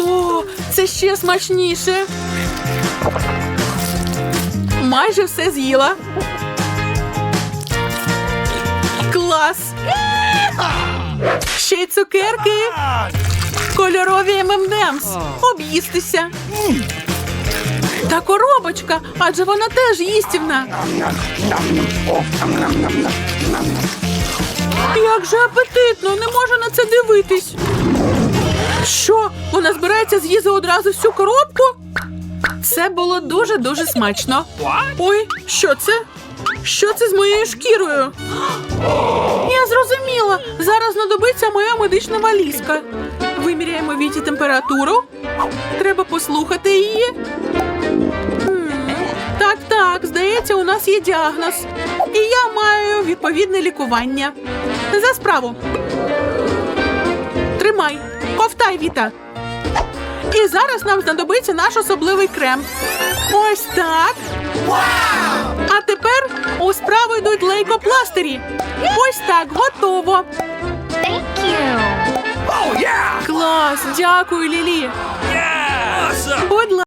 О, це ще смачніше. Майже все з'їла. Клас! Ще й цукерки. Кольорові ММДМС. Об'їстися. Та коробочка, адже вона теж їстівна. Як же апетитно, не можу на це дивитись. Що, вона збирається з'їсти одразу всю коробку? Це було дуже-дуже смачно. Ой, що це? Що це з моєю шкірою? Я зрозуміла. Зараз знадобиться моя медична валізка. Виміряємо віті температуру. Треба послухати її. Так, так, здається, у нас є діагноз. І я маю відповідне лікування. За справу. Ковтай, Віта. І зараз нам знадобиться наш особливий крем. Ось так. А тепер у справу йдуть лейкопластирі. Ось так, готово. Thank you. Клас, дякую, Лілі. Будь ласка.